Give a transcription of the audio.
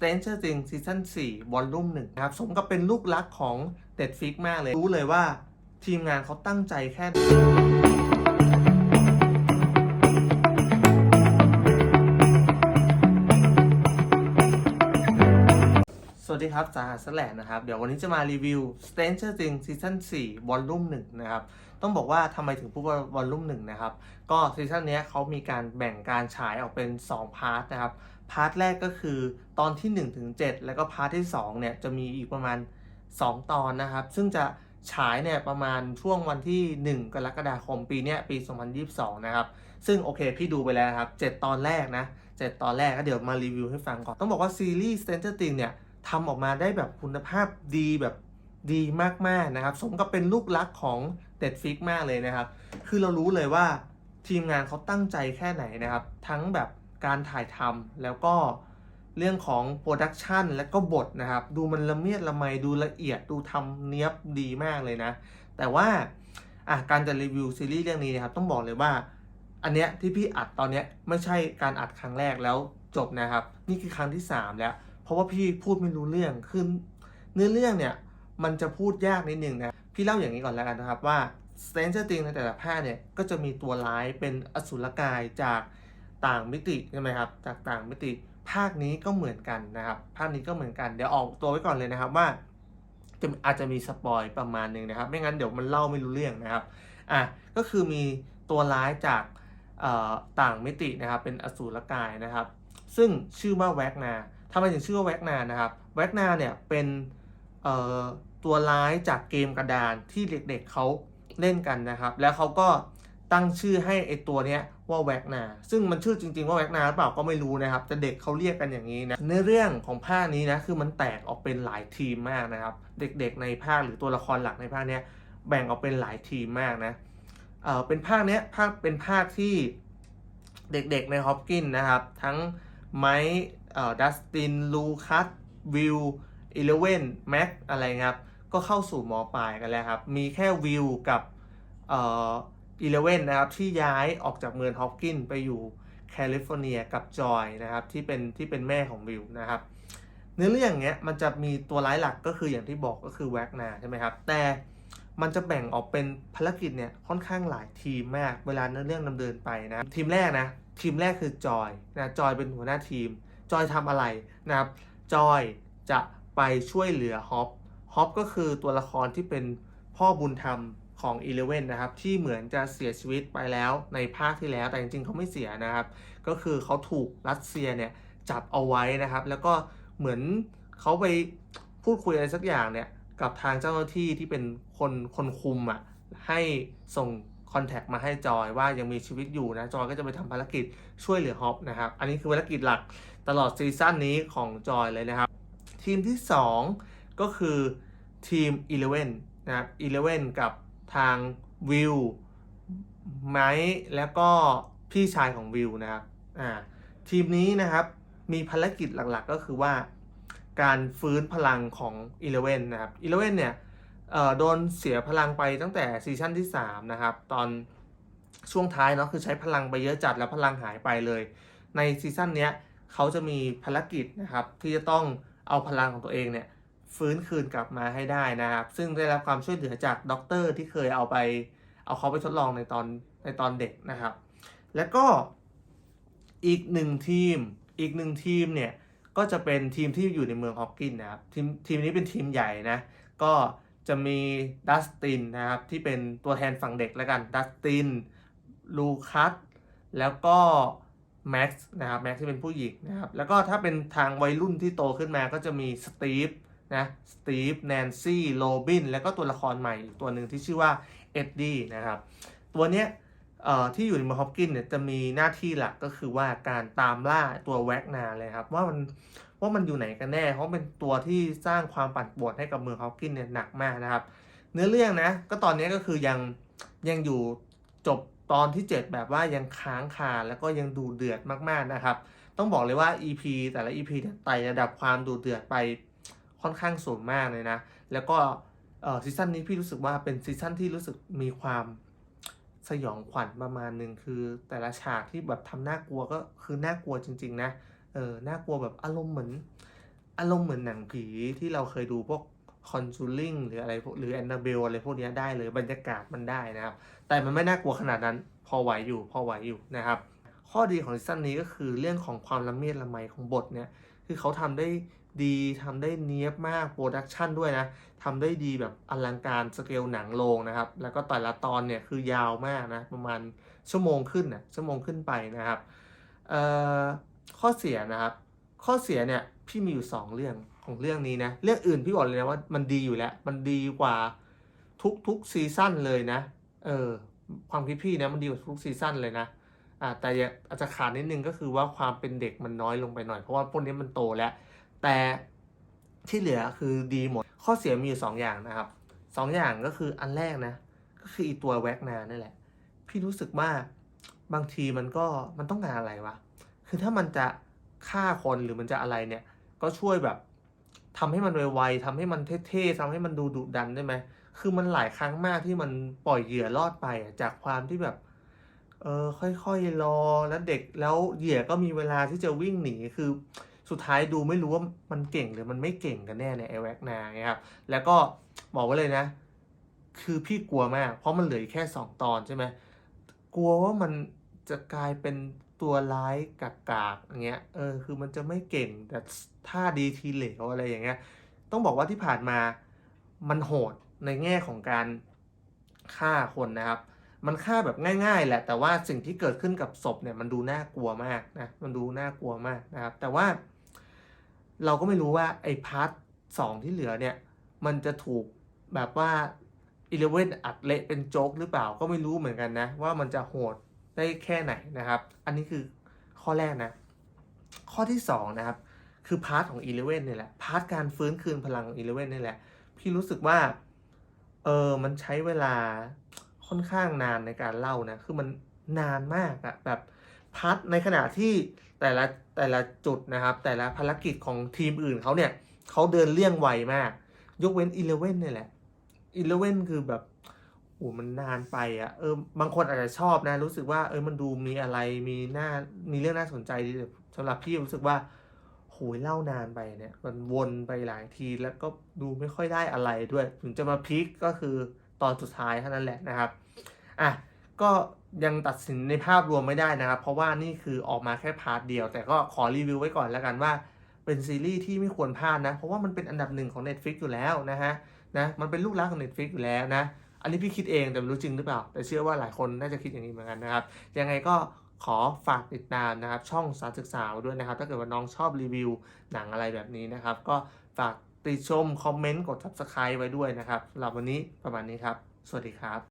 Stranger Things ซีซั่น4วอลลุ่ม1นะครับ สมกับเป็นลูกรักของ Netflix มากเลย รู้เลยว่าทีมงานเขาตั้งใจแค่สวัสดีครับจาหาสแลนนะครับ เดี๋ยววันนี้จะมารีวิว Stranger Things ซีซั่น4วอลลุ่ม1นะครับ ต้องบอกว่าทำไมถึงพูดว่าวอลลุ่ม1นะครับ ก็ซีซั่นนี้เขามีการแบ่งการฉายออกเป็น 2 พาร์ทนะครับ พาร์ทแรกก็คือตอนที่1ถึง7แล้วก็พาร์ทที่2เนี่ยจะมีอีกประมาณ 2 ตอนนะครับ ซึ่งจะฉายเนี่ยประมาณช่วงวันที่ 1 กรกฎาคมปีเนี้ยปี 2022 นะครับ ซึ่งโอเคพี่ดูไปแล้วครับ 7 ตอนแรกนะ 7 ตอนแรกก็เดี๋ยวมารีวิวให้ฟังก่อน ต้องบอกว่าซีรีส์ Stranger Things เนี่ยทำออกมาได้แบบคุณภาพดีแบบดีมากๆนะครับ สมกับเป็นลูกรักของ Netflix มากเลยนะครับ คือเรารู้เลยว่าทีมงานเขาตั้งใจแค่ไหนนะครับ ทั้งแบบ การถ่ายทำแล้วก็เรื่องของโปรดักชันและก็บทนะครับ ดูมันละเมียดละไมดูละเอียดดูทำเนี้ยบดีมากเลยนะ แต่ว่าอะการจะรีวิวซีรีส์เรื่องนี้นะครับ ต้องบอกเลยว่า อันเนี้ยที่พี่อัดตอนเนี้ยไม่ใช่การอัดครั้งแรกแล้วจบนะครับ นี่คือครั้งที่ 3 แล้ว เพราะว่าพี่พูดไม่รู้เรื่องคือเนื้อเรื่องเนี่ยมันจะพูดยากนิดนึงนะ พี่เล่าอย่างนี้ก่อนแล้วกันนะครับว่า Stranger Things ในแต่ละภาคเนี่ยก็จะมีตัวร้ายเป็นอสุรกายจาก ต่างมิติใช่ไหมครับจากต่างมิติภาคนี้ก็เหมือนกันนะครับภาคนี้ก็เหมือนกันเดี๋ยวออกตัวไว้ก่อนเลยนะครับว่าจะอาจจะมีสปอยประมาณหนึ่งนะครับ ไม่งั้นเดี๋ยวมันเล่าไม่รู้เรื่องนะครับอะก็คือมีตัวร้ายจากต่างมิตินะครับเป็นอสูรกายนะครับ ซึ่งชื่อว่าแวกนาทำไมถึงชื่อว่าแวกนานะครับแวกนาเนี่ยเป็นตัวร้ายจากเกมกระดานที่เด็กๆเขาเล่นกันนะครับ แล้วเขาก็ ตั้งชื่อให้ไอตัวเนี้ยว่าแวกนา ซึ่งมันชื่อจริง ๆ ว่าแวกนาหรือเปล่าก็ไม่รู้นะครับ แต่เด็กเขาเรียกกันอย่างนี้นะในเรื่องของภาคนี้นะคือมันแตกออกเป็นหลายทีมมากนะครับ เด็กๆในภาคหรือตัวละครหลักในภาคเนี้ยแบ่งออกเป็นหลายทีมมากนะเอ่อเป็นภาคเนี้ยภาคเป็นภาคที่เด็กๆในฮอปกินนะครับ ทั้งไมค์เอ่อดัสตินลูคัสวิลอีเลเวนแม็กอะไรครับ ก็เข้าสู่มปลายกันแล้วครับ มีแค่วิลกับเอ่อ อีเลเว่นนะครับที่ย้ายออกจากเมืองฮอปกินไปอยู่แคลิฟอร์เนียกับจอยนะครับที่เป็นที่เป็นแม่ของวิลนะครับเนื้อเรื่องเนี้ยมันจะมีตัวร้ายหลักก็คืออย่างที่บอกก็คือแวกนาใช่ไหมครับแต่มันจะแบ่งออกเป็นภารกิจเนี่ยค่อนข้างหลายทีมมากเวลาเนื้อเรื่องดำเนินไปนะทีมแรกนะทีมแรกคือจอยนะจอยเป็นหัวหน้าทีม จอยทำอะไรนะครับจอยจะไปช่วยเหลือฮอปฮอปก็คือตัวละครที่เป็นพ่อบุญธรรม ของอีเลเวนนะครับ ที่เหมือนจะเสียชีวิตไปแล้วในภาคที่แล้ว แต่จริงๆเขาไม่เสียนะครับ ก็คือเขาถูกรัสเซียเนี่ยจับเอาไว้นะครับ แล้วก็เหมือนเขาไปพูดคุยอะไรสักอย่างเนี่ยกับทางเจ้าหน้าที่ที่เป็นคนคนคุมอะให้ส่งคอนแทคมาให้จอยว่ายังมีชีวิตอยู่นะ จอยก็จะไปทำภารกิจช่วยเหลือฮอปนะครับ อันนี้คือภารกิจหลักตลอดซีซั่นนี้ของจอยเลยนะครับ ทีมที่ 2 ก็คือทีม Eleven นะครับ Eleven กับ ทางวิวไมค์แล้วก็พี่ชายของวิวนะครับอ่าทีมนี้นะครับมีภารกิจหลักๆก็คือว่า การฟื้นพลังของ Eleven นนะครับ Eleven เนี่ยโดนเสียพลังไปตั้งแต่ซีซั่นที่ 3 นะครับ ตอนช่วงท้ายเนาะคือใช้พลังไปเยอะจัดแล้วพลังหายไปเลย ในซีซั่นเนี้ยเขาจะมีภารกิจนะครับที่จะต้องเอาพลังของตัวเองเนี่ย ฟื้นคืนกลับมาให้ได้นะครับ ซึ่งได้รับความช่วยเหลือจากด็อกเตอร์ที่เคยเอาไป เอาเขาไปทดลองในตอนในตอนเด็กนะครับ แล้วก็อีกหนึ่งทีม อีกหนึ่งทีมเนี่ยก็จะเป็นทีมที่อยู่ในเมืองฮอปกินนะครับทีมทีมนี้เป็นทีมใหญ่นะก็จะมีดัสตินนะครับที่เป็นตัวแทนฝั่งเด็กแล้วกันดัสตินลูคัสแล้วก็แม็กซ์นะครับแม็กซ์ที่เป็นผู้หญิงนะครับแล้วก็ถ้าเป็นทางวัยรุ่นที่โตขึ้นมาก็จะมีสตีฟ นะสตีฟแนนซี่โรบินแล้วก็ตัวละครใหม่อีกตัวหนึ่งที่ชื่อว่าเอ็ดดี้นะครับตัวเนี้ยที่อยู่ในเมือฮอปกินเนี่ยจะมีหน้าที่หลักก็คือว่าการตามล่าตัวแว็กนาเลยครับว่ามันว่ามันอยู่ไหนกันแน่ เพราะเป็นตัวที่สร้างความปั่นป่วนให้กับเมืองฮอปกินเนี่ยหนักมากนะครับ เนื้อเรื่องนะก็ตอนนี้ก็คือยังยังอยู่จบตอนที่ 7 แบบว่ายังค้างคาแล้วก็ยังดูเดือดมากๆนะครับ ต้องบอกเลยว่า EP แต่ละ EP เนี่ยไต่ระดับความดูเดือดไป ค่อนข้างสูงมากเลยนะ แล้วก็ซีซั่นนี้พี่รู้สึกว่าเป็นซีซั่นที่รู้สึกมีความสยองขวัญประมาณหนึ่งคือแต่ละฉากที่แบบทำน่ากลัวก็คือน่ากลัวจริง ๆ นะ เออ น่ากลัวแบบอารมณ์เหมือน อารมณ์เหมือนหนังผีที่เราเคยดูพวก Conjuring หรืออะไรพวกหรือ Annabelle อะไรพวกเนี้ยได้เลยบรรยากาศมันได้นะครับ แต่มันไม่น่ากลัวขนาดนั้น พอไหวอยู่พอไหวอยู่นะครับ ข้อดีของซีซั่นนี้ก็คือเรื่องของความละเมียดละไมของบทเนี่ยคือเขาทำได้ ดีทำได้เนี้ยบมากโปรดักชันด้วยนะทำได้ดีแบบอลังการสเกลหนังโรงนะครับ แล้วก็แต่ละตอนเนี่ยคือยาวมากนะ ประมาณชั่วโมงขึ้นนะชั่วโมงขึ้นไปนะครับข้อเสียนะครับ ข้อเสียเนี่ยพี่มีอยู่ 2 เรื่องของเรื่องนี้นะ เรื่องอื่นพี่บอกเลยนะว่ามันดีอยู่แล้ว มันดีกว่าทุกทุกซีซั่นเลยนะ เออความคิดพี่นะมันดีกว่าทุกซีซั่นเลยนะอ่าแต่อาจจะขาดนิดนึงก็คือว่าความเป็นเด็กมันน้อยลงไปหน่อย เพราะว่าพวกนี้มันโตแล้ว แต่ที่เหลือคือดีหมด ข้อเสียมีอยู่สองอย่างนะครับสองอย่างก็คืออันแรกนะ ก็คืออีตัวแว็กนานั่นแหละ พี่รู้สึกว่าบางทีมันก็มันต้องการอะไรวะ คือถ้ามันจะฆ่าคนหรือมันจะอะไรเนี่ย ก็ช่วยแบบทำให้มันไวๆทำให้มันเท่ๆทำให้มันดูดุดันได้ไหม คือมันหลายครั้งมากที่มันปล่อยเหยื่อรอดไปจากความที่แบบ เออค่อยๆรอแล้วเด็กแล้วเหยื่อก็มีเวลาที่จะวิ่งหนีคือ สุดท้ายดูไม่รู้ว่ามันเก่งหรือมันไม่เก่งกันแน่ในไอแว็กนาเนี่ยครับแล้วก็บอกไว้เลยนะ คือพี่กลัวมาก เพราะมันเหลือแค่สองตอนใช่ไหมกลัวว่ามันจะกลายเป็นตัวร้ายกากๆอย่างเงี้ยเออคือมันจะไม่เก่งแต่ท่าดีทีเหลวอะไรอย่างเงี้ยต้องบอกว่าที่ผ่านมามันโหดในแง่ของการฆ่าคนนะครับ มันฆ่าแบบง่ายๆ แหละ แต่ว่าสิ่งที่เกิดขึ้นกับศพเนี่ยมันดูน่ากลัวมากนะ มันดูน่ากลัวมากนะครับ แต่ว่า เราก็ไม่รู้ว่าไอ้พาร์ทสองที่เหลือเนี่ย มันจะถูกแบบว่าอีเลเวนอัดเละเป็นโจ๊กหรือเปล่าก็ไม่รู้เหมือนกันนะ ว่ามันจะโหดได้แค่ไหนนะครับ อันนี้คือข้อแรกนะ ข้อที่สองนะครับ คือพาร์ทของอีเลเวนนี่แหละพาร์ทการฟื้นคืนพลังของอีเลเวนนี่แหละ พี่รู้สึกว่าเออมันใช้เวลาค่อนข้างนานในการเล่านะ คือมันนานมากอะแบบ พาร์ทในขณะที่แต่ละแต่ละจุดนะครับ แต่ละภารกิจของทีมอื่นเขาเนี่ยเขาเดินเลี่ยงไวมาก ยกเว้นอีเลเว่นนี่แหละอีเลเว่นคือแบบโอ้มันนานไปอะเออบางคนอาจจะชอบนะ รู้สึกว่าเออมันดูมีอะไรมีหน้ามีเรื่องน่าสนใจดีสำหรับพี่รู้สึกว่าโหยเล่านานไปเนี่ย มันวนไปหลายทีแล้วก็ดูไม่ค่อยได้อะไรด้วย ถึงจะมาพีคก็คือตอนสุดท้ายเท่านั้นแหละนะครับอะ ก็ยังตัดสินในภาพรวมไม่ได้นะครับ เพราะว่านี่คือออกมาแค่พาร์ทเดียว แต่ก็ขอรีวิวไว้ก่อนแล้วกันว่า เป็นซีรีส์ที่ไม่ควรพลาดนะ เพราะว่ามันเป็นอันดับหนึ่งของ Netflix อยู่แล้วนะฮะนะมันเป็นลูกรักของ Netflix อยู่แล้วนะ อันนี้พี่คิดเองแต่ไม่รู้จริงหรือเปล่า แต่เชื่อว่าหลายคนน่าจะคิดอย่างนี้เหมือนกันนะครับ ยังไงก็ขอฝากติดตามนะครับ ช่องสารศึกษาด้วยนะครับ ถ้าเกิดว่าน้องชอบรีวิวหนังอะไรแบบนี้นะครับ ก็ฝากติชม คอมเมนต์ กด subscribe ไว้ด้วยนะครับสำหรับวันนี้ประมาณนี้ครับ สวัสดีครับ